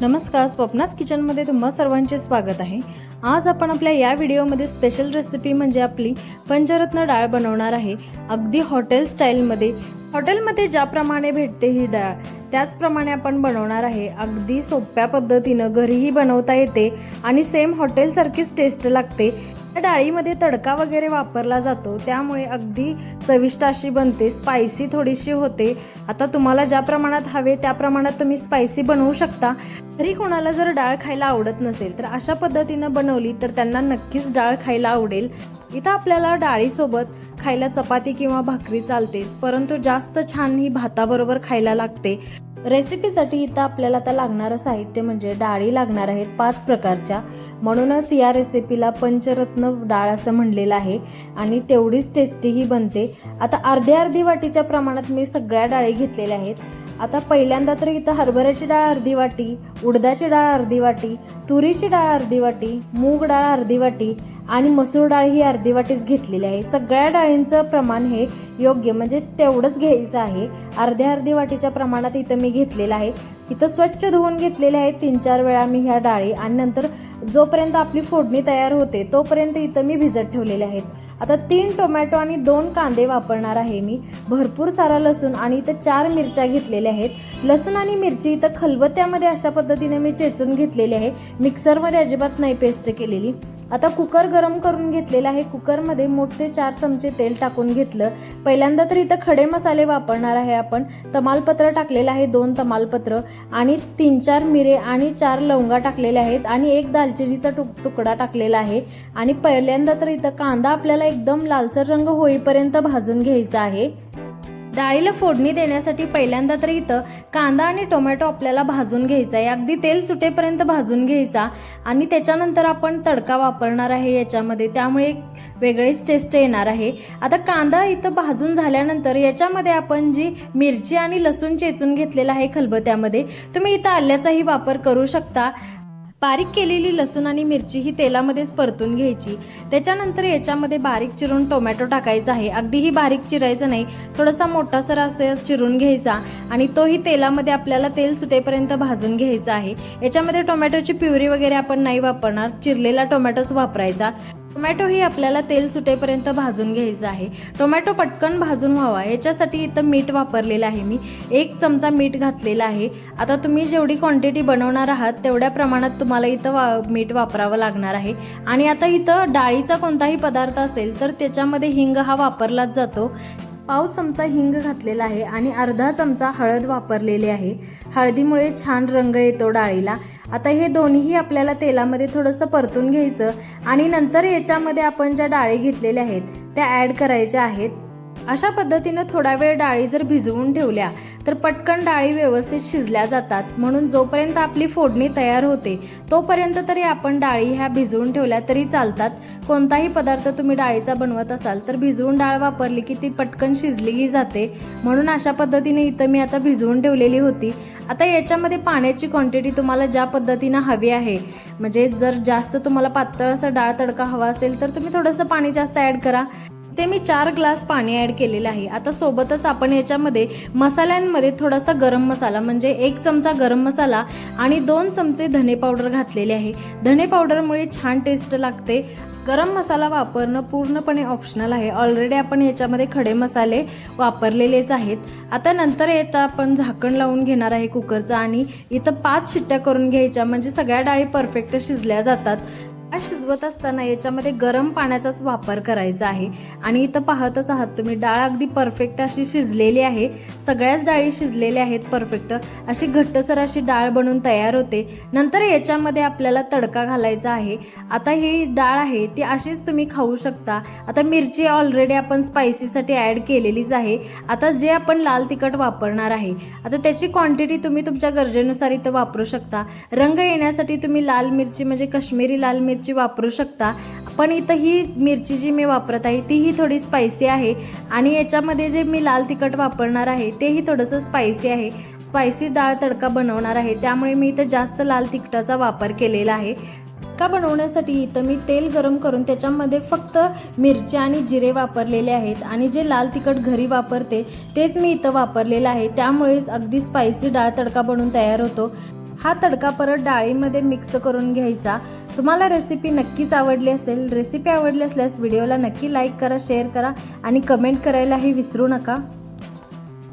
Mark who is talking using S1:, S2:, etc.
S1: नमस्कार स्वप्नास किचनमध्ये तुम्हा सर्वांचे स्वागत आहे. आज आपण आपल्या या व्हिडिओमध्ये स्पेशल रेसिपी म्हणजे आपली पंचरत्न डाळ बनवणार आहे. अगदी हॉटेल स्टाईलमध्ये हॉटेलमध्ये ज्याप्रमाणे भेटते ही डाळ त्याचप्रमाणे आपण बनवणार आहे. अगदी सोप्या पद्धतीनं घरीही बनवता येते आणि सेम हॉटेलसारखीच टेस्ट लागते. डाळीमध्ये तडका वगैरे वापरला जातो त्यामुळे अगदी चविष्ट अशी बनते. स्पायसी थोडीशी होते. आता तुम्हाला ज्या प्रमाणात हवे त्या प्रमाणात तुम्ही स्पायसी बनवू शकता. तरी कोणाला जर डाळ खायला आवडत नसेल तर अशा पद्धतीनं बनवली तर त्यांना नक्कीच डाळ खायला आवडेल. इथं आपल्याला डाळीसोबत खायला चपाती किंवा भाकरी चालतेच परंतु जास्त छान ही भाताबरोबर खायला लागते. रेसिपीसाठी इथं आपल्याला आता लागणारं साहित्य म्हणजे डाळी लागणार आहेत पाच प्रकारच्या. म्हणूनच या रेसिपीला पंचरत्न डाळ असं म्हणलेलं आहे आणि तेवढीच टेस्टीही बनते. आता अर्ध्या अर्धी वाटीच्या प्रमाणात मी सगळ्या डाळी घेतलेल्या आहेत. आता पहिल्यांदा तर इथं हरभऱ्याची डाळ अर्धी वाटी उडदाची डाळ अर्धी वाटी तुरीची डाळ अर्धी वाटी मूग डाळ अर्धी वाटी आणि मसूर डाळ ही अर्धी वाटीच घेतलेली आहे. सगळ्या डाळींचं प्रमाण हे योग्य म्हणजे तेवढंच घ्यायचं आहे. अर्ध्या अर्धी वाटीच्या प्रमाणात इथं मी घेतलेलं आहे. इथं स्वच्छ धुवून घेतलेले आहेत. तीन चार वेळा मी ह्या डाळी आणि नंतर जोपर्यंत आपली फोडणी तयार होते तोपर्यंत इथं मी भिजत ठेवलेले आहेत. आता तीन टोमॅटो आणि दोन कांदे वापरणार आहे मी. भरपूर सारा लसूण आणि इथं चार मिरच्या घेतलेल्या आहेत. लसूण आणि मिरची इथं खलबत्त्यामध्ये अशा पद्धतीने मी चेचून घेतलेली आहे. मिक्सरमध्ये अजिबात नाही पेस्ट केलेली. आता कुकर गरम करून घेतलेला आहे. कुकरमध्ये मोठे चार चमचे तेल टाकून घेतलं. पहिल्यांदा तर इथं खडे मसाले वापरणार आहे आपण. तमालपत्र टाकलेलं आहे दोन तमालपत्र आणि तीन चार मिरे आणि चार लवंगा टाकलेल्या आहेत आणि एक दालचिनीचा तुक तुकडा टाकलेला आहे. आणि पहिल्यांदा तर इथं कांदा आपल्याला एकदम लालसर रंग होईपर्यंत भाजून घ्यायचा आहे. डाळीला फोडणी देण्यासाठी पहिल्यांदा तर इथं कांदा आणि टोमॅटो आपल्याला भाजून घ्यायचा आहे. अगदी तेल सुटेपर्यंत भाजून घ्यायचा आणि त्याच्यानंतर आपण तडका वापरणार आहे याच्यामध्ये. त्यामुळे एक वेगळीच टेस्ट येणार आहे. आता कांदा इथं भाजून झाल्यानंतर याच्यामध्ये आपण जी मिरची आणि लसूण चेचून घेतलेला आहे खलबत्यामध्ये तुम्ही इथं आल्याचाही वापर करू शकता. बारीक केलेली लसूण आणि मिरची ही तेलामध्येच परतून घ्यायची. त्याच्यानंतर याच्यामध्ये बारीक चिरून टोमॅटो टाकायचा आहे. अगदीही बारीक चिरायचं नाही. थोडासा मोठासर असं चिरून घ्यायचा आणि तोही तेलामध्ये आपल्याला तेल सुटेपर्यंत भाजून घ्यायचा आहे. याच्यामध्ये टोमॅटोची प्युरी वगैरे आपण नाही वापरणार. चिरलेला टोमॅटोच वापरायचा. टोमॅटो ही आपल्याला तेल सुटेपर्यंत भाजून घ्यायचं आहे. टोमॅटो पटकन भाजून व्हावा. याच्यासाठी इथं मीठ वापरलेलं आहे मी. एक चमचा मीठ घातलेला आहे. आता तुम्ही जेवढी क्वांटिटी बनवणार आहात तेवढ्या प्रमाणात तुम्हाला इथं वा मीठ वापरावं लागणार आहे. आणि आता इथं डाळीचा कोणताही पदार्थ असेल तर त्याच्यामध्ये हिंग हा वापरलाच जातो. पाव चमचा हिंग घातलेला आहे आणि अर्धा चमचा हळद वापरलेली आहे. हळदीमुळे छान रंग येतो डाळीला. आता हे दोन्हीही आपल्याला तेलामध्ये थोडंसं परतून घ्यायचं आणि नंतर याच्यामध्ये आपण ज्या डाळी घेतलेल्या आहेत त्या ॲड करायच्या आहेत. अशा पद्धतीनं थोडा वेळ डाळी जर भिजवून ठेवल्या तर पटकन डाळी व्यवस्थित शिजल्या जातात. म्हणून जोपर्यंत आपली फोडणी तयार होते तोपर्यंत तरी आपण डाळी ह्या भिजवून ठेवल्या तरी चालतात. कोणताही पदार्थ तुम्ही डाळीचा बनवत असाल तर भिजवून डाळ वापरली की ती पटकन शिजलीही जाते. म्हणून अशा पद्धतीने इथं मी आता भिजवून ठेवलेली होती. आता याच्यामध्ये पाण्याची क्वांटिटी तुम्हाला ज्या पद्धतीनं हवी आहे म्हणजे जर जास्त तुम्हाला पातळ असं डाळ तडका हवा असेल तर तुम्ही थोडंसं पाणी जास्त ॲड करा. ते मी चार ग्लास पाणी ॲड केलेलं आहे. आता सोबतच आपण याच्यामध्ये मसाल्यांमध्ये थोडासा गरम मसाला म्हणजे एक चमचा गरम मसाला आणि दोन चमचे धने पावडर घातलेले आहे. धने पावडरमुळे छान टेस्ट लागते. गरम मसाला वापरणं पूर्णपणे ऑप्शनल आहे. ऑलरेडी आपण याच्यामध्ये खडे मसाले वापरलेलेच आहेत. आता नंतर याचा आपण झाकण लावून घेणार आहे कुकरचं आणि इथं पाच शिट्ट्या करून घ्यायच्या म्हणजे सगळ्या डाळी परफेक्ट शिजल्या जातात. शिजवत असताना याच्यामध्ये गरम पाण्याचाच वापर करायचा आहे. आणि इथं पाहतच आहात तुम्ही डाळ अगदी परफेक्ट अशी शिजलेली आहे. सगळ्याच डाळी शिजलेल्या आहेत परफेक्ट अशी घट्टसर अशी डाळ बनून तयार होते. नंतर याच्यामध्ये आपल्याला तडका घालायचा आहे. आता ही डाळ आहे ती अशीच तुम्ही खाऊ शकता. आता मिरची ऑलरेडी आपण स्पायसीसाठी ॲड केलेलीच आहे. आता जे आपण लाल तिखट वापरणार आहे आता त्याची क्वांटिटी तुम्ही तुमच्या गरजेनुसार इथं वापरू शकता. रंग येण्यासाठी तुम्ही लाल मिरची म्हणजे कश्मीरी लाल मिरची मिरची वापरू शकता. पण इथं ही मिरची जी मी वापरत आहे तीही थोडी स्पायसी आहे. आणि याच्यामध्ये जे मी लाल तिखट वापरणार आहे तेही थोडंसं स्पायसी आहे. स्पायसी डाळ तडका बनवणार आहे. त्यामुळे मी इथं जास्त लाल तिखटाचा वापर केलेला आहे. तडका बनवण्यासाठी इथं मी तेल गरम करून त्याच्यामध्ये फक्त मिरची आणि जिरे वापरलेले आहेत. आणि जे लाल तिखट घरी वापरते तेच मी इथं वापरलेलं आहे. त्यामुळेच अगदी स्पायसी डाळ तडका बनवून तयार होतो. हा तडका परत डाळीमध्ये मिक्स करून घ्यायचा. तुम्हाला रेसिपी नक्कीच आवडली असेल रेसिपी आवडली असल्यास व्हिडिओला नक्की लाईक करा शेअर करा आणि कमेंट करायलाही विसरू नका.